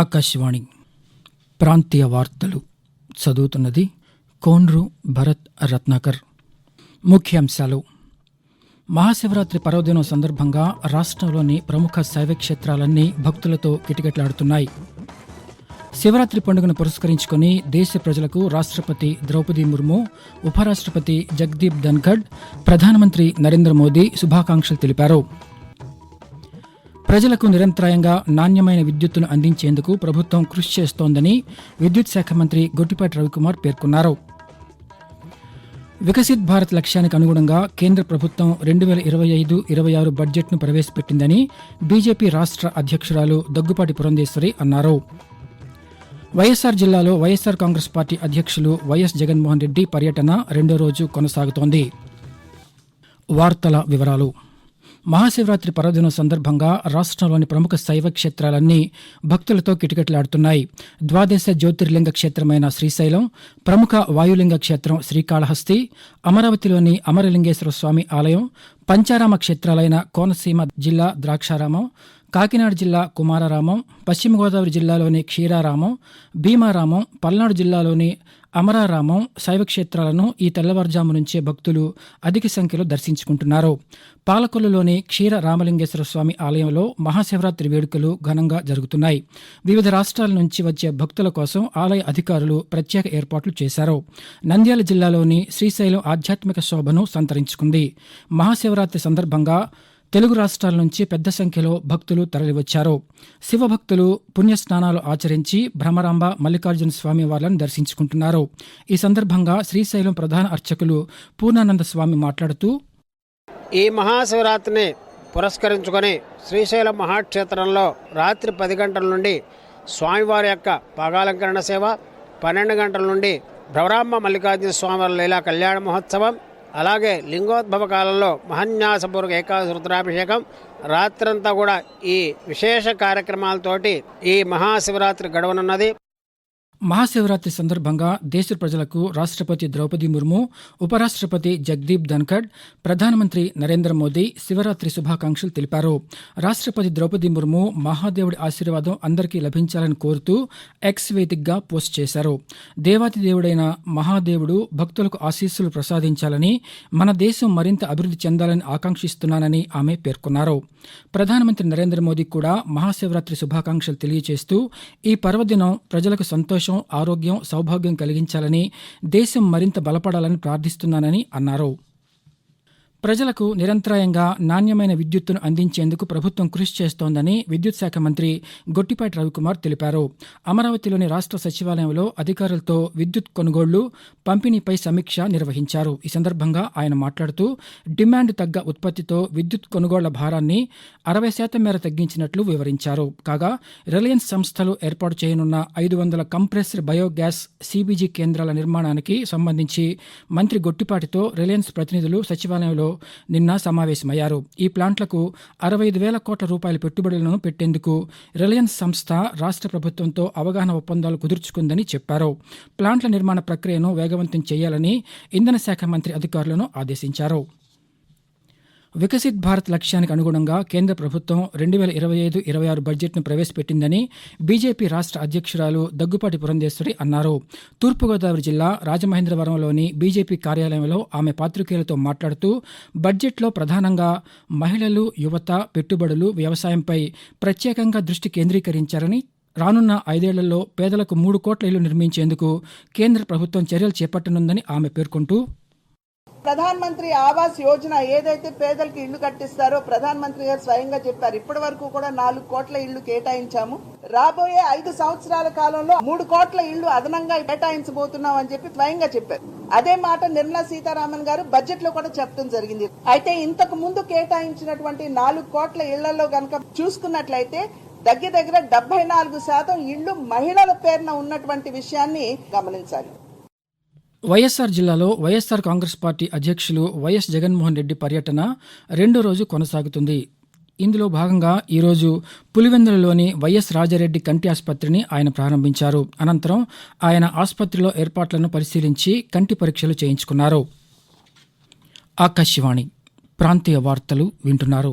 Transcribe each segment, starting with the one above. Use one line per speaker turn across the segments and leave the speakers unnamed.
ఆకాశవాణి ప్రాంతీయ వార్తలు చదువుతున్నది కోన్రు భరత్ రత్నాకర్ ముఖ్యాంశాలు మహాశివరాత్రి పర్వదినం సందర్భంగా రాష్ట్రంలోని ప్రముఖ శైవ క్షేత్రాలన్నీ భక్తులతో కిటకిటలాడుతున్నాయి శివరాత్రి పండుగను పురస్కరించుకుని దేశ ప్రజలకు రాష్ట్రపతి ద్రౌపది ముర్ము ఉపరాష్ట్రపతి జగదీప్ ధన్ఖడ్ ప్రధానమంత్రి నరేంద్ర మోదీ శుభాకాంక్షలు తెలిపారు ప్రజలకు నిరంతరాయంగా నాణ్యమైన విద్యుత్తును అందించేందుకు ప్రభుత్వం కృషి చేస్తోందని విద్యుత్ శాఖ మంత్రి గొట్టిపాటి రవికుమార్ పేర్కొన్నారు వికసిత్ భారత్ లక్ష్యానికి అనుగుణంగా కేంద్ర ప్రభుత్వం రెండు వేల ఇరవై ఐదు ఇరవై ఆరు బడ్జెట్ను ప్రవేశపెట్టిందని బీజేపీ రాష్ట్ర అధ్యక్షురాలు దగ్గుపాటి పురంధేశ్వరి అన్నారు వైఎస్సార్ జిల్లాలో వైఎస్సార్ కాంగ్రెస్ పార్టీ అధ్యక్షులు వైఎస్ జగన్మోహన్ రెడ్డి పర్యటన రెండో రోజు కొనసాగుతోంది వార్తల వివరాలు మహాశివరాత్రి పర్వదినం సందర్భంగా రాష్ట్రంలోని ప్రముఖ శైవ క్షేత్రాలన్నీ భక్తులతో కిటకిటలాడుతున్నాయి ద్వాదశ జ్యోతిర్లింగ క్షేత్రమైన శ్రీశైలం ప్రముఖ వాయులింగ క్షేత్రం శ్రీకాళహస్తి అమరావతిలోని అమరలింగేశ్వర స్వామి ఆలయం పంచారామ క్షేత్రాలైన కోనసీమ జిల్లా ద్రాక్షారామం కాకినాడ జిల్లా కుమారరామం పశ్చిమ గోదావరి జిల్లాలోని క్షీరారామం భీమారామం పల్నాడు జిల్లాలోని అమరారామం శైవక్షేత్రాలను ఈ తెల్లవారుజాము నుంచే భక్తులు అధిక సంఖ్యలో దర్శించుకుంటున్నారు పాలకొల్లులోని క్షీర రామలింగేశ్వర స్వామి ఆలయంలో మహాశివరాత్రి వేడుకలు ఘనంగా జరుగుతున్నాయి వివిధ రాష్ట్రాల నుంచి వచ్చే భక్తుల కోసం ఆలయ అధికారులు ప్రత్యేక ఏర్పాట్లు చేశారు నంద్యాల జిల్లాలోని శ్రీశైలం ఆధ్యాత్మిక శోభను సంతరించుకుంది మహాశివరాత్రి సందర్భంగా తెలుగు రాష్ట్రాల నుంచి పెద్ద సంఖ్యలో భక్తులు తరలివచ్చారు శివభక్తులు పుణ్యస్నానాలు ఆచరించి భ్రమరాంబ మల్లికార్జున స్వామి వార్లను దర్శించుకుంటున్నారు ఈ సందర్భంగా శ్రీశైలం ప్రధాన అర్చకులు పూర్ణానంద స్వామి మాట్లాడుతూ ఈ మహాశివరాత్రిని పురస్కరించుకొని శ్రీశైలం మహాక్షేత్రంలో రాత్రి పది గంటల నుండి స్వామివారి యొక్క పగాలంకరణ సేవ పన్నెండు గంటల నుండి భ్రమరాంబ మల్లికార్జున స్వామి వారి లీలా కళ్యాణ మహోత్సవం అలాగే లింగోద్భవ కాలంలో మహన్యాసపూర్వక ఏకాదశి రుద్రాభిషేకం రాత్రంతా కూడా ఈ విశేష కార్యక్రమాలతోటి ఈ మహాశివరాత్రి గడవనున్నది మహాశివరాత్రి సందర్భంగా దేశ ప్రజలకు రాష్ట్రపతి ద్రౌపది ముర్ము ఉపరాష్ట్రపతి జగదీప్ ధన్ఖడ్ ప్రధానమంత్రి నరేంద్ర మోదీ శివరాత్రి శుభాకాంక్షలు తెలిపారు రాష్ట్రపతి ద్రౌపది ముర్ము మహాదేవుడి ఆశీర్వాదం అందరికీ లభించాలని కోరుతూ ఎక్స్ వేదికగా పోస్ట్ చేశారు దేవాతి దేవుడైన మహాదేవుడు భక్తులకు ఆశీస్సులు ప్రసాదించాలని మన దేశం మరింత అభివృద్ధి చెందాలని ఆకాంక్షిస్తున్నానని ఆమె పేర్కొన్నారు ప్రధానమంత్రి నరేంద్ర మోదీ కూడా మహాశివరాత్రి శుభాకాంక్షలు తెలియజేస్తూ ఈ పర్వదినం ప్రజలకు సంతోషం సంతోషం ఆరోగ్యం సౌభాగ్యం కలిగించాలని దేశం మరింత బలపడాలని ప్రార్థిస్తున్నానని అన్నారు ప్రజలకు నిరంతరాయంగా నాణ్యమైన విద్యుత్తును అందించేందుకు ప్రభుత్వం కృషి చేస్తోందని విద్యుత్ శాఖ మంత్రి గొట్టిపాటి రవికుమార్ తెలిపారు అమరావతిలోని రాష్ట్ర సచివాలయంలో అధికారులతో విద్యుత్ కొనుగోళ్లు పంపిణీపై సమీక్ష నిర్వహించారు ఈ సందర్భంగా ఆయన మాట్లాడుతూ డిమాండ్ తగ్గ ఉత్పత్తితో విద్యుత్ కొనుగోళ్ల భారాన్ని అరవై శాతం మేర తగ్గించినట్లు వివరించారు కాగా రిలయన్స్ సంస్థలు ఏర్పాటు చేయనున్న ఐదు వందల కంప్రెస్డ్ బయోగ్యాస్ సీబీజీ కేంద్రాల నిర్మాణానికి సంబంధించి మంత్రి గొట్టిపాటితో రిలయన్స్ ప్రతినిధులు సచివాలయంలో ప్లాంట్లలో నిన్న సమావేశమయ్యారు ఈ ప్లాంట్లకు అరవై ఐదు వేల కోట్ల రూపాయల పెట్టుబడులను పెట్టేందుకు రిలయన్స్ సంస్థ రాష్ట్ర ప్రభుత్వంతో అవగాహన ఒప్పందాలు కుదుర్చుకుందని చెప్పారు ప్లాంట్ల నిర్మాణ ప్రక్రియను వేగవంతం చేయాలని ఇంధన శాఖ మంత్రి అధికారులను ఆదేశించారు వికసిత్ భారత్ లక్ష్యానికి అనుగుణంగా కేంద్ర ప్రభుత్వం రెండు వేల ఇరవై ఐదు ఇరవై ఆరు బడ్జెట్ను ప్రవేశపెట్టిందని బీజేపీ రాష్ట్ర అధ్యక్షురాలు దగ్గుపాటి పురంధేశ్వరి అన్నారు తూర్పుగోదావరి జిల్లా రాజమహేంద్రవరంలోని బీజేపీ కార్యాలయంలో ఆమె పాత్రికేయులతో మాట్లాడుతూ బడ్జెట్లో ప్రధానంగా మహిళలు యువత పెట్టుబడులు వ్యవసాయంపై ప్రత్యేకంగా దృష్టి కేంద్రీకరించారని రానున్న ఐదేళ్లలో పేదలకు మూడు కోట్ల ఇళ్లు నిర్మించేందుకు కేంద్ర ప్రభుత్వం చర్యలు చేపట్టనుందని ఆమె పేర్కొంటూ ప్రధాన్ మంత్రి ఆవాస్ యోజన ఏదైతే పేదలకు ఇళ్లు కట్టిస్తారో ప్రధాన్ మంత్రి గారు స్వయంగా చెప్పారు ఇప్పటి వరకు కూడా నాలుగు కోట్ల ఇళ్లు కేటాయించాము రాబోయే ఐదు సంవత్సరాల కాలంలో మూడు కోట్ల ఇళ్లు అదనంగా కేటాయించబోతున్నాం అని చెప్పి స్వయంగా చెప్పారు అదే మాట నిర్మలా సీతారామన్ గారు బడ్జెట్ లో కూడా చెప్పడం జరిగింది అయితే ఇంతకు ముందు కేటాయించినటువంటి నాలుగు కోట్ల ఇళ్లలో గనక చూసుకున్నట్లయితే దగ్గర దగ్గర డెబ్బై నాలుగు శాతం ఇళ్లు మహిళల పేరున ఉన్నటువంటి విషయాన్ని గమనించాలి వైఎస్ఆర్ జిల్లాలో వైఎస్ఆర్ కాంగ్రెస్ పార్టీ అధ్యక్షులు వైఎస్ జగన్మోహన్ రెడ్డి పర్యటన రెండో రోజు కొనసాగుతుంది ఇందులో భాగంగా ఈరోజు పులివెందులలోని వైఎస్ రాజారెడ్డి కంటి ఆసుపత్రిని ఆయన ప్రారంభించారు అనంతరం ఆయన ఆసుపత్రిలో ఏర్పాట్లను పరిశీలించి కంటి పరీక్షలు చేయించుకున్నారు ఆకాశవాణి ప్రాంతీయ వార్తలు వింటున్నారు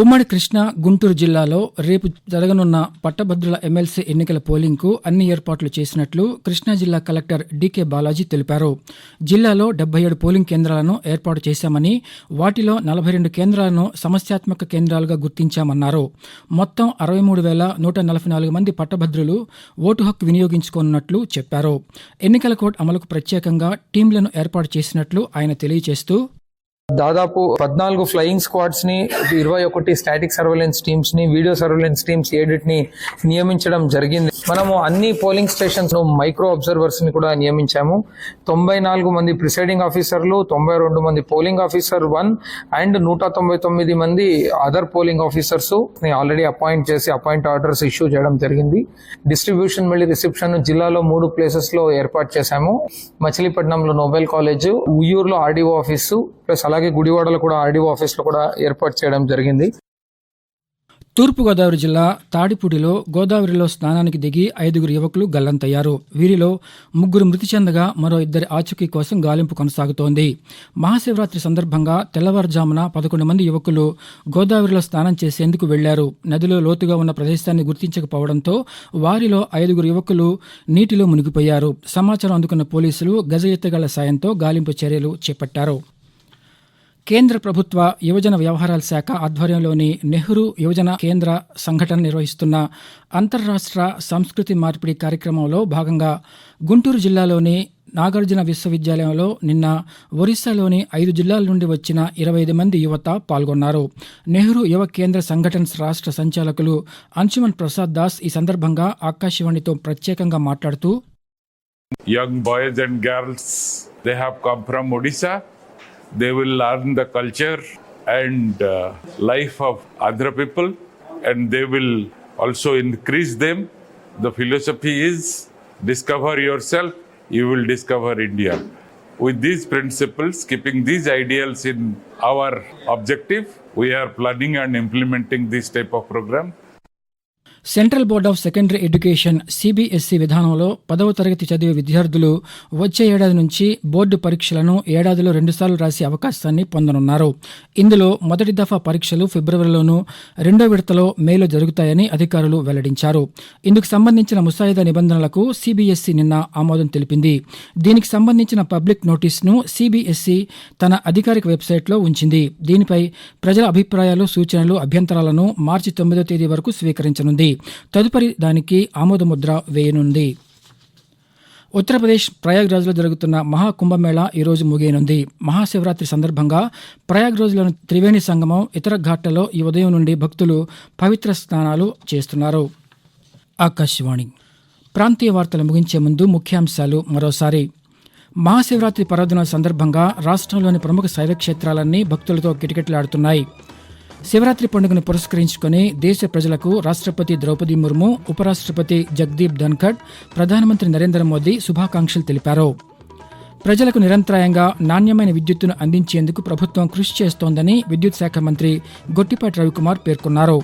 ఉమ్మడి కృష్ణ గుంటూరు జిల్లాలో రేపు జరగనున్న పట్టభద్రుల ఎమ్మెల్సీ ఎన్నికల పోలింగ్కు అన్ని ఏర్పాట్లు చేసినట్లు కృష్ణా జిల్లా కలెక్టర్ డీకే బాలాజీ తెలిపారు జిల్లాలో డెబ్బై ఏడు పోలింగ్ కేంద్రాలను ఏర్పాటు చేశామని వాటిలో నలభై రెండు కేంద్రాలను సమస్యాత్మక కేంద్రాలుగా గుర్తించామన్నారు మొత్తం అరవై మూడు వేల నూట నలభై నాలుగు మంది పట్టభద్రులు ఓటు హక్కు వినియోగించుకోనున్నట్లు చెప్పారు ఎన్నికల కోడ్ అమలుకు ప్రత్యేకంగా టీంలను ఏర్పాటు చేసినట్లు ఆయన తెలియజేస్తూ దాదాపు పద్నాలుగు ఫ్లయింగ్ స్క్వాడ్స్ ని ఇరవై ఒకటి స్టాటిక్ సర్వేలెన్స్ టీమ్స్ ని వీడియో సర్వేలెన్స్ టీమ్స్ ఏడిటిని నియమించడం జరిగింది మనము అన్ని పోలింగ్ స్టేషన్స్ మైక్రో అబ్జర్వర్స్ ని కూడా నియమించాము తొంభై నాలుగు మంది ప్రిసైడింగ్ ఆఫీసర్లు తొంభై రెండు మంది పోలింగ్ ఆఫీసర్ వన్ అండ్ నూట తొంభై తొమ్మిది మంది అదర్ పోలింగ్ ఆఫీసర్స్ ని ఆల్రెడీ అపాయింట్ చేసి అపాయింట్ ఆర్డర్స్ ఇష్యూ చేయడం జరిగింది డిస్ట్రిబ్యూషన్ మళ్ళీ రిసెప్షన్ జిల్లాలో మూడు ప్లేసెస్ లో ఏర్పాటు చేశాము మచిలీపట్నంలో నోబెల్ కాలేజ్ ఉయ్యూరులో ఆర్డీఓ ఆఫీసు ప్లస్ అలాగే గుడివాడలో కూడా ఆర్డీఓ ఆఫీస్లో కూడా ఏర్పాటు చేయడం జరిగింది తూర్పుగోదావరి జిల్లా తాడిపూడిలో గోదావరిలో స్నానానికి దిగి ఐదుగురు యువకులు గల్లంతయ్యారు వీరిలో ముగ్గురు మృతి చెందగా మరో ఇద్దరి ఆచూకీ కోసం గాలింపు కొనసాగుతోంది మహాశివరాత్రి సందర్భంగా తెల్లవారుజామున పదకొండు మంది యువకులు గోదావరిలో స్నానం చేసేందుకు వెళ్లారు నదిలో లోతుగా ఉన్న ప్రదేశాన్ని గుర్తించకపోవడంతో వారిలో ఐదుగురు యువకులు నీటిలో మునిగిపోయారు సమాచారం అందుకున్న పోలీసులు గజ ఎత్తుగల సాయంతో గాలింపు చర్యలు చేపట్టారు కేంద్ర ప్రభుత్వ యువజన వ్యవహారాల శాఖ ఆధ్వర్యంలోని నెహ్రూ యువజన కేంద్ర సంఘటన నిర్వహిస్తున్న అంతర్రాష్ట్ర సంస్కృతి మార్పిడి కార్యక్రమంలో భాగంగా గుంటూరు జిల్లాలోని నాగార్జున విశ్వవిద్యాలయంలో నిన్న ఒరిస్సాలోని ఐదు జిల్లాల నుండి వచ్చిన ఇరవై ఐదు మంది యువత పాల్గొన్నారు నెహ్రూ యువ కేంద్ర సంఘటన రాష్ట్ర సంచాలకులు అంశుమన్ ప్రసాద్ దాస్ ఈ సందర్భంగా ఆకాశవాణితో ప్రత్యేకంగా మాట్లాడుతూ young boys and girls they come from Odisha They will learn the culture and uh, life of other people, and they will also increase them. The philosophy is discover yourself, you will discover India. With these principles, keeping these ideals in our objective, we are planning and implementing this type of program. Central board of secondary education CBSE విధానంలో పదవ తరగతి చదివే విద్యార్థులు వచ్చే ఏడాది నుంచి board పరీక్షలను ఏడాదిలో రెండుసార్లు రాసే అవకాశాన్ని పొందనున్నారు ఇందులో మొదటి దఫా పరీక్షలు ఫిబ్రవరిలోనూ రెండో విడతలో మేలో జరుగుతాయని అధికారులు వెల్లడించారు ఇందుకు సంబంధించిన ముసాయిదా నిబంధనలకు సిబిఎస్ఈ నిన్న ఆమోదం తెలిపింది దీనికి సంబంధించిన పబ్లిక్ నోటీస్ను సిబిఎస్ఈ తన అధికారిక వెబ్సైట్లో ఉంచింది దీనిపై ప్రజల అభిప్రాయాలు సూచనలు అభ్యంతరాలను మార్చి తొమ్మిదో తేదీ వరకు స్వీకరించనుంది తదుపరి దానికి ఆమోదముద్ర వేయనుంది ఉత్తరప్రదేశ్ ప్రయాగ్రాజ్లో జరుగుతున్న మహాకుంభమేళా ఈరోజు ముగియనుంది మహాశివరాత్రి సందర్భంగా ప్రయాగ్రాజ్లోని త్రివేణి సంగమం ఇతర ఘాట్లలో ఈ ఉదయం నుండి భక్తులు పవిత్ర స్నానాలు చేస్తున్నారు ఆకాశవాణి ప్రాంతీయ వార్తలు ముగించే ముందు ముఖ్యాంశాలు మరోసారి మహాశివరాత్రి పర్వదినం సందర్భంగా రాష్ట్రంలోని ప్రముఖ శైవక్షేత్రాలన్నీ భక్తులతో కిటకిటలాడుతున్నాయి శివరాత్రి పండుగను పురస్కరించుకుని దేశ ప్రజలకు రాష్ట్రపతి ద్రౌపది ముర్ము ఉపరాష్ట్రపతి జగదీప్ ధన్ఖడ్ ప్రధానమంత్రి నరేంద్ర మోదీ శుభాకాంక్షలు తెలిపారు ప్రజలకు నిరంతరాయంగా నాణ్యమైన విద్యుత్తును అందించేందుకు ప్రభుత్వం కృషి చేస్తోందని విద్యుత్ శాఖ మంత్రి గొట్టిపాటి రవికుమార్ పేర్కొన్నారు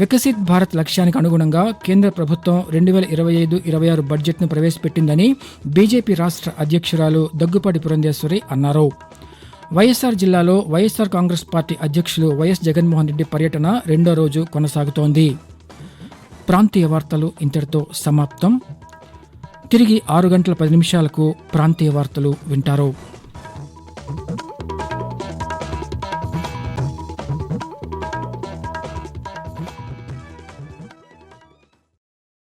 వికసిత్ భారత్ లక్ష్యానికి అనుగుణంగా కేంద్ర ప్రభుత్వం రెండు వేల ఇరవై ఐదు ఇరవై ఆరు బడ్జెట్ను ప్రవేశపెట్టిందని బీజేపీ రాష్ట్ర అధ్యక్షురాలు దగ్గుపాటి పురంధేశ్వరి అన్నారు వైఎస్ఆర్ జిల్లాలో వైఎస్ఆర్ కాంగ్రెస్ పార్టీ అధ్యక్షులు వైఎస్ జగన్మోహన్ రెడ్డి పర్యటన రెండో రోజు కొనసాగుతోంది ప్రాంతీయ వార్తలు ఇంతటితో సమాప్తం తిరిగి ఆరు గంటల పది నిమిషాలకు ప్రాంతీయ వార్తలు వింటారు